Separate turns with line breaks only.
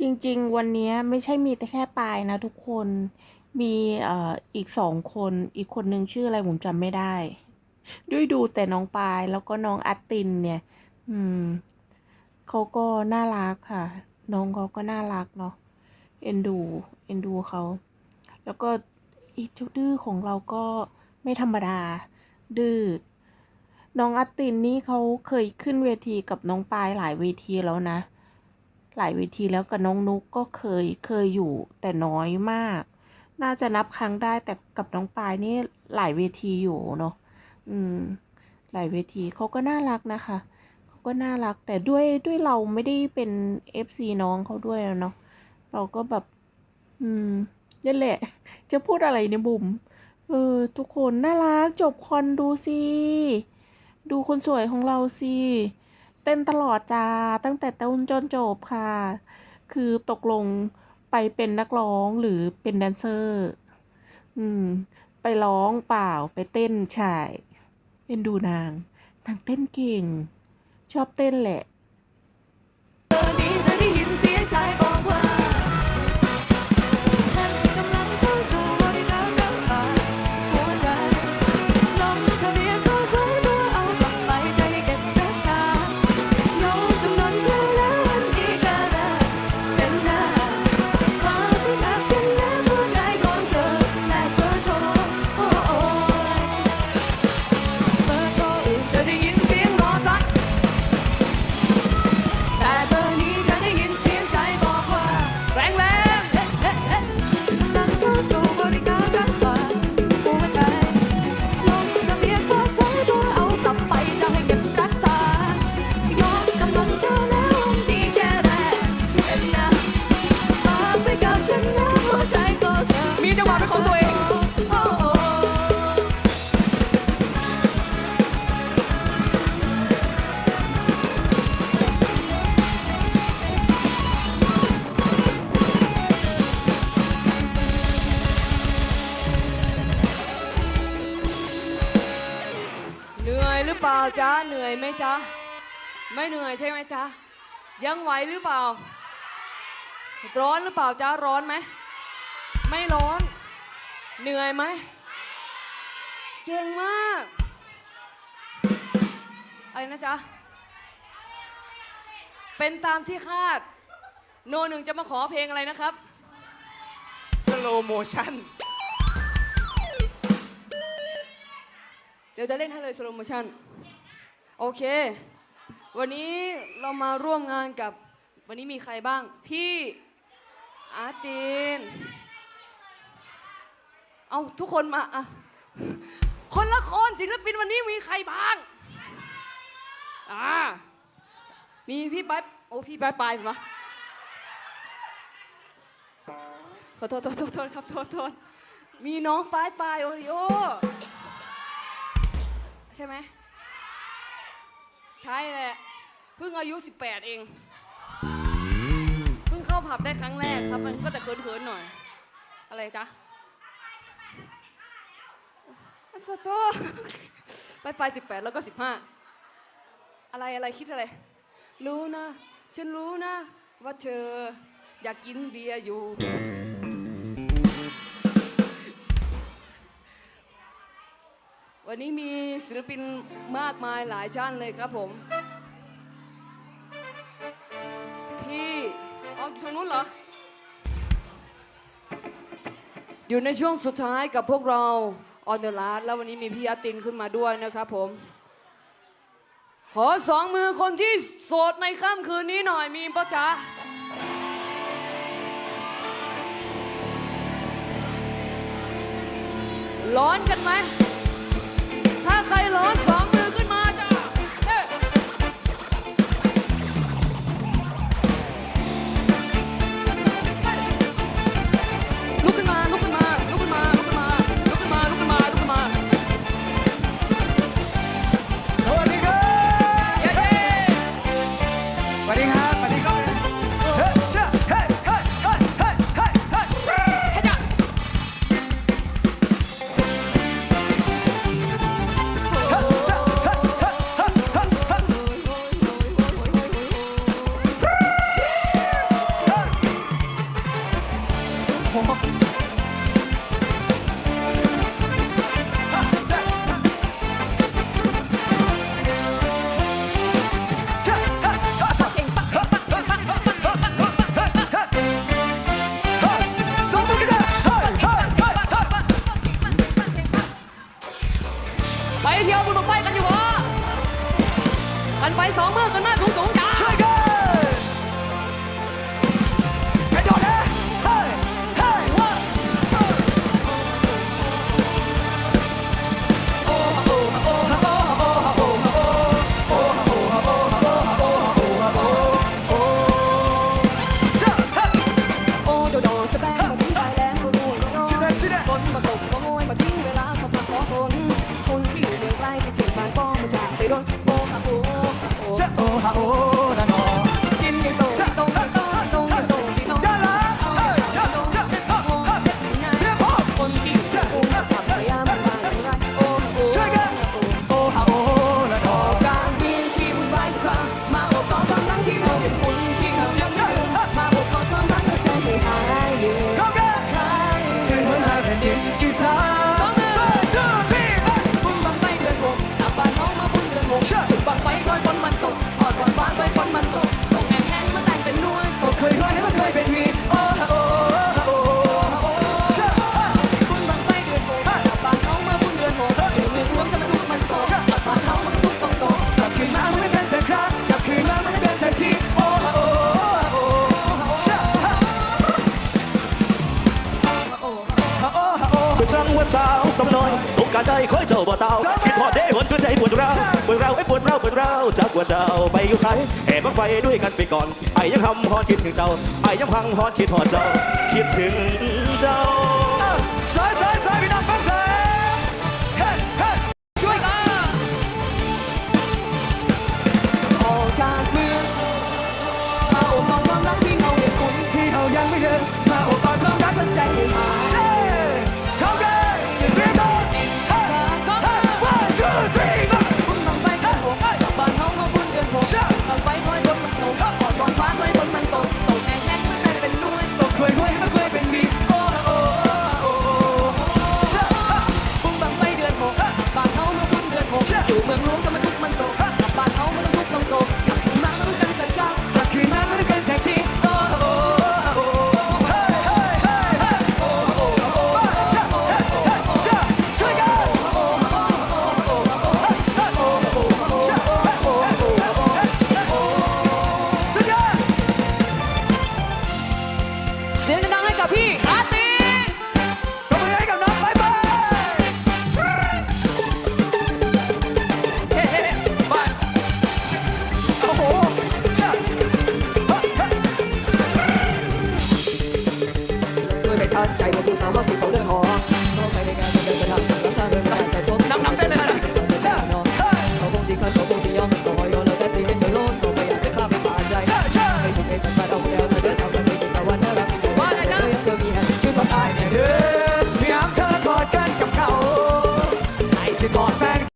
จริงๆ วันนี้ไม่ใช่มีแต่แค่ปายนะทุกคน มีเอ่ออีกสองคน อีกคนนึงชื่ออะไรผมจำไม่ได้ ด้วยดูแต่น้องปายแล้วก็น้องอัตตินเนี่ย อืมเขาก็น่ารักค่ะ น้องเขาก็น่ารักเนาะ เอ็นดู เอ็นดูเขา แล้วก็อีเจ้าดื้อของเราก็ไม่ธรรมดา ดื้อ น้องอัตตินนี่เขาเคยขึ้นเวทีกับน้องปายหลายเวทีแล้วนะ หลายเวทีแล้วกับน้องนุกก็เคยเคยอยู่แต่น้อยมาก น่าจะนับครั้งได้แต่กับน้องปายนี่หลายเวทีอยู่เนาะอืม หลายเวทีเขาก็น่ารักนะคะเขาก็น่ารักแต่ด้วยด้วยเราไม่ได้เป็น FC น้องเขาด้วยเนาะเราก็แบบ อืมนั่นแหละ จะพูดอะไรเนี่ยบุ๋มเออทุกคนน่ารักจบคอนดูสิ ดูคนสวยของเราสิ เต้นตลอดจ้าตั้งแต่ต้นจนจบค่ะ คือตกลงไปเป็นนักร้องหรือเป็นแดนเซอร์ อืม ไปร้องเปล่าไปเต้นใช่เป็นดูนาง นางเต้นเก่ง ชอบเต้นแหละ
จ๊ะเหนื่อยไหมจ๊ะไม่เห
นื่อยใช่ไหมจ๊ะยังไหวหรือเปล่า ร้อนหรือเปล่าจ๊ะร้อนไหมไม่ร้อน เหนื่อยไหมเก่งมากอะไรนะจ๊ะเป็นตามที่คาด โนหนึ่งจะมาขอเพลงอะไรนะครับ
slow motion
เดี๋ยวจะเล่นให้เลยสโลโมชั่น โอเค วันนี้เรามาร่วมงานกับวันนี้มีใครบ้าง พี่อาจีน เอาทุกคนมาอะคนละคนศิลปินวันนี้มีใครบ้างอ่ามีพี่ไปโอ้พี่ไปไปเหรอขอโทษโทษโทษโทษครับโทษโทษมีน้องปลายปลายโอริโอใช่ไหม ใช่แหละเพิ่งอายุ 18 เอง เพิ่งเข้าผับได้ครั้งแรกครับ มันก็จะเขินๆหน่อย อะไรจ๊ะอันโตโตไปไปสิบแปดแล้วก็สิบห้าอะไรอะไรคิดอะไร รู้นะ ฉันรู้นะ ว่าเธออยากกินเบียร์อยู่ วันนี้มีศิลปินมากมายหลายท่านเลยครับผม พี่เอาอยู่ทางนู้นเหรอ อยู่ในช่วงสุดท้ายกับพวกเราออนเดอะลาแล้ววันนี้มีพี่อาตินขึ้นมาด้วยนะครับผม ขอสองมือคนที่โสดในค่ำคืนนี้หน่อยมีปะจ๊ะร้อนกันไหม น
ไปสอง
เมื่
อกัน
ห
น้าสูงสูงกา oh. ว
สา
ว
สา
วน้อยสงการได้คอยเจ้าบ่เตาคิดพอดได้หนตัวใจปวดเราปวดเราไอ้ปวดเราปวดเราจากกว่าเจ้าไปอยู่ไสแห่บังไฟด้วยกันไปก่อนไอ้ยังทำฮอดคิดถึงเจ้าไอ้ยังพังฮอดคิดฮอดเจ้าคิดถึงเจ้า